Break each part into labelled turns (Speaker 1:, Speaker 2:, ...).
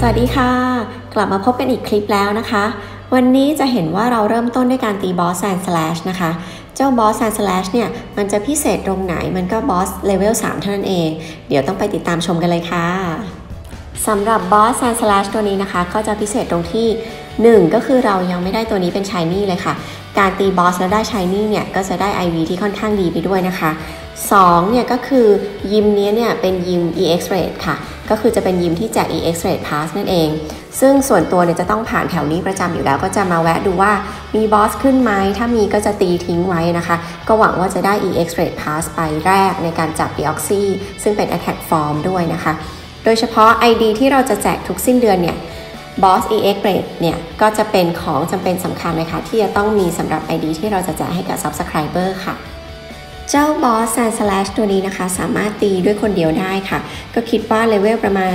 Speaker 1: สวัสดีค่ะ กลับมาพบกันอีกคลิปแล้วนะคะ วันนี้จะเห็นว่าเราเริ่มต้นด้วยการตีบอสแซนสแลชนะคะ เจ้าบอสแซนสแลชเนี่ยมันจะพิเศษตรงไหนมันก็บอสเลเวล3เท่านั้นเอง เดี๋ยวต้องไปติดตามชมกันเลยค่ะสำหรับบอสแซนสแลชตัวนี้นะคะ ก็จะพิเศษตรงที่ 1 ก็คือเรายังไม่ได้ตัวนี้เป็นชายนี่เลยค่ะ การตีบอสแล้วได้ชายนี่เนี่ยก็จะได้ IV ที่ค่อนข้างดีไปด้วยนะคะ2เนี่ยก็คือยิมนี้เนี่ยเป็นยิม EX rate ค่ะ ก็คือจะเป็นยิมที่แจก EX rate pass นั่นเอง ซึ่งส่วนตัวเนี่ยจะต้องผ่านแถวนี้ประจำอยู่แล้ว ก็จะมาแวะดูว่ามีบอสขึ้นไหม ถ้ามีก็จะตีทิ้งไว้นะคะ ก็หวังว่าจะได้ EX rate pass ไปแรกในการจับ Deoxy ซึ่งเป็น attack form ด้วยนะคะ โดยเฉพาะ ID ที่เราจะแจกทุกสิ้นเดือนเนี่ย Boss EX Rate เนี่ยก็จะเป็นของจำเป็นสำคัญเลยค่ะที่จะต้องมีสำหรับ ID ที่เราจะแจกให้กับ Subscriber ค่ะ เจ้าบอสแซนสแลชตัวนี้นะคะ สามารถตีด้วยคนเดียวได้ค่ะ ก็คิดว่าเลเวลประมาณ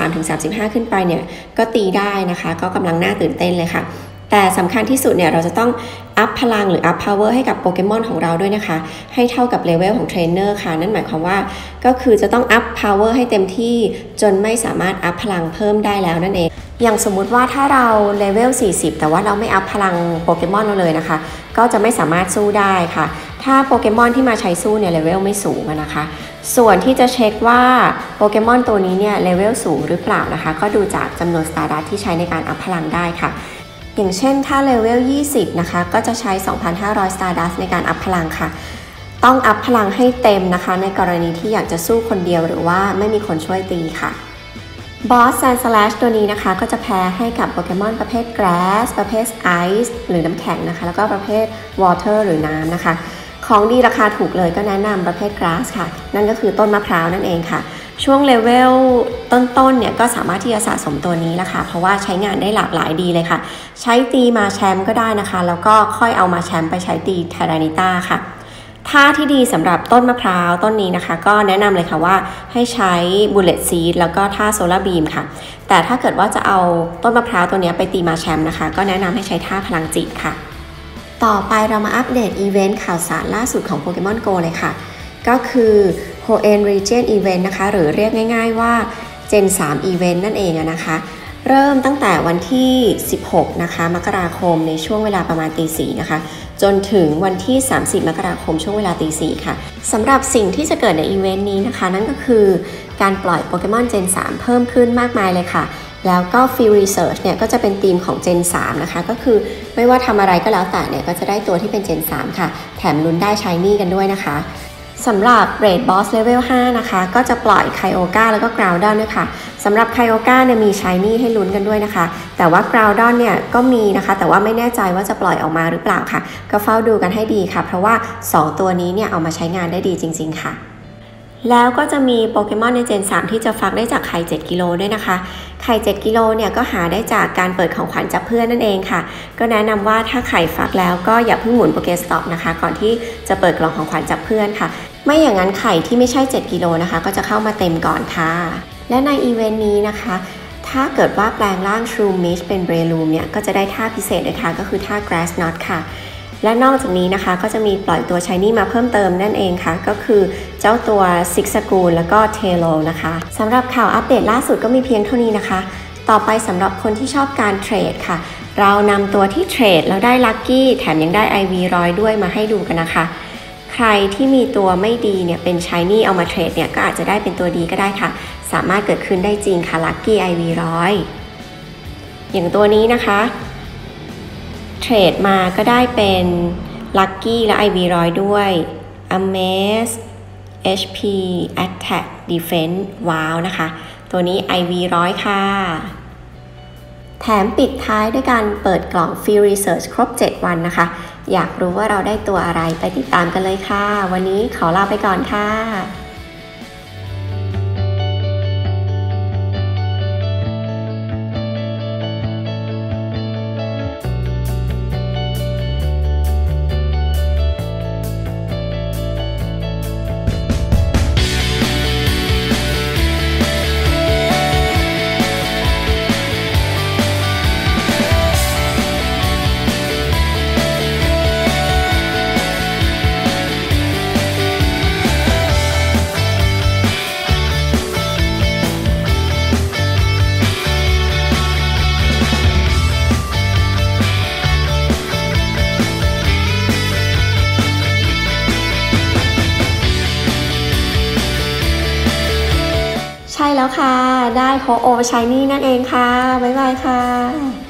Speaker 1: 33-35 ขึ้นไปเนี่ยก็ตีได้นะคะ ก็กำลังน่าตื่นเต้นเลยค่ะแต่สำคัญที่สุดเนี่ยเราจะต้องอัพพลังหรืออัพพาวเวอร์ให้กับโปเกมอนของเราด้วยนะคะ ให้เท่ากับเลเวลของเทรนเนอร์ค่ะ นั่นหมายความว่าก็คือจะต้องอัพพาวเวอร์ให้เต็มที่จนไม่สามารถอัพพลังเพิ่มได้แล้วนั่นเอง อย่างสมมุติว่าถ้าเราเลเวล40 แต่ว่าเราไม่อัพพลังโปเกมอนเราเลยนะคะ ก็จะไม่สามารถสู้ได้ค่ะ ถ้าโปเกมอนที่มาใช้สู้เนี่ยเลเวลไม่สูงนะคะ ส่วนที่จะเช็คว่าโปเกมอนตัวนี้เนี่ยเลเวลสูงหรือเปล่านะคะ ก็ดูจากจำนวนสตาร์ดัตที่ใช้ในการอัพพลังได้ค่ะอย่างเช่นถ้าเลเวล 20 นะคะ ก็จะใช้ 2,500 Stardust ในการอัพพลังค่ะ ต้องอัพพลังให้เต็มนะคะ ในกรณีที่อยากจะสู้คนเดียวหรือว่าไม่มีคนช่วยตีค่ะบอสแซนสแลชตัวนี้นะคะ ก็จะแพ้ให้กับโปเกมอนประเภท Grass ประเภท Ice หรือน้ำแข็งนะคะ แล้วก็ประเภท Water หรือน้ำนะคะ ของดีราคาถูกเลยก็แนะนำประเภทกราสค่ะ นั่นก็คือต้นมะพร้าวนั่นเองค่ะ ช่วงเลเวลต้นๆเนี่ยก็สามารถที่จะสะสมตัวนี้ละค่ะ เพราะว่าใช้งานได้หลากหลายดีเลยค่ะ ใช้ตีมาแชมป์ก็ได้นะคะ แล้วก็ค่อยเอามาแชมป์ไปใช้ตีเทรานิต้าค่ะท่าที่ดีสำหรับต้นมะพร้าวต้นนี้นะคะ ก็แนะนำเลยค่ะว่าให้ใช้บุลเลตซีดแล้วก็ท่าโซลาร์บีมค่ะ แต่ถ้าเกิดว่าจะเอาต้นมะพร้าวตัวนี้ไปตีมาแชมป์นะคะ ก็แนะนำให้ใช้ท่าพลังจิตค่ะ ต่อไปเรามาอัปเดตอีเวนต์ข่าวสารล่าสุดของ Pokemon Go เลยค่ะ ก็คือ Hoenn Region Event นะคะ หรือเรียกง่ายๆว่า Gen 3 Event นั่นเองนะคะ เริ่มตั้งแต่วันที่ 16 นะคะ มกราคมในช่วงเวลาประมาณตีสี่นะคะ จนถึงวันที่ 30 มกราคมช่วงเวลาตีสี่ค่ะสำหรับสิ่งที่จะเกิดในอีเวนต์นี้นะคะ นั่นก็คือการปล่อยโปเกมอน Gen 3 เพิ่มขึ้นมากมายเลยค่ะ แล้วก็ Field Research เนี่ยก็จะเป็นธีมของ Gen 3 นะคะ ก็คือไม่ว่าทำอะไรก็แล้วแต่เนี่ยก็จะได้ตัวที่เป็น Gen 3 ค่ะ แถมลุ้นได้ชายนี่กันด้วยนะคะสำหรับ Raid Boss Level 5 นะคะ ก็จะปล่อย k y o ก a แล้วก็ Groudon ด้วยค่ะสำหรับ k y o ก a เนี่ยมีชายนี่ให้ลุ้นกันด้วยนะคะ แต่ว่า Groudon เนี่ยก็มีนะคะ แต่ว่าไม่แน่ใจว่าจะปล่อยออกมาหรือเปล่าค่ะ ก็เฝ้าดูกันให้ดีค่ะ เพราะว่า 2 ตัวนี้เนี่ยเอามาใช้งานได้ดีจริง ๆ ค่ะ แล้วก็จะมีโปเกมอนในเจน 3 ที่จะฟักได้จากไข่ 7 กิโลด้วยนะคะ ไข่ 7 กิโลเนี่ยก็หาได้จากการเปิดของขวัญจากเพื่อนนั่นเองค่ะ ก็แนะนำว่าถ้าไข่ฟักแล้วก็อย่าเพิ่งหมุนโปเกสต็อปนะคะ ก่อนที่จะเปิดกล่องของขวัญจากเพื่อนค่ะ ไม่อย่างนั้นไข่ที่ไม่ใช่ 7 กิโลนะคะ ก็จะเข้ามาเต็มก่อนค่ะ และในอีเวนต์นี้นะคะ ถ้าเกิดว่าแปลงร่าง True Mist เป็น b r a l o o m เนี่ยก็จะได้ท่าพิเศษเลยค่ะก็คือท่า Grass Knot ค่ะ และนอกจากนี้นะคะก็จะมีปล่อยตัวชายนี่มาเพิ่มเติมนั่นเองค่ะ ก็คือเจ้าตัวซิกสกูลแล้วก็เทโลนะคะสำหรับข่าวอัปเดตล่าสุดก็มีเพียงเท่านี้นะคะ ต่อไปสำหรับคนที่ชอบการเทรดค่ะ เรานำตัวที่เทรดแล้วได้ลัคกี้แถมยังได้ IV ร้อยด้วยมาให้ดูกันนะคะใครที่มีตัวไม่ดีเนี่ยเป็นชายนี่เอามาเทรดเนี่ยก็อาจจะได้เป็นตัวดีก็ได้ค่ะ สามารถเกิดขึ้นได้จริงค่ะลัคกี้ IV ร้อยอย่างตัวนี้นะคะ เทรดมาก็ได้เป็น Lucky และ IV ร้อยด้วย Amaze HP Attack Defense ว้าวนะคะ ตัวนี้ IV ร้อยค่ะ แถมปิดท้ายด้วยการเปิดกล่อง Free Research ครบ 7 วันนะคะ อยากรู้ว่าเราได้ตัวอะไรไปติดตามกันเลยค่ะ วันนี้ขอลาไปก่อนค่ะ แล้วค่ะ ได้โฮโอชายนี่นั่นเองค่ะ บ๊ายบายค่ะ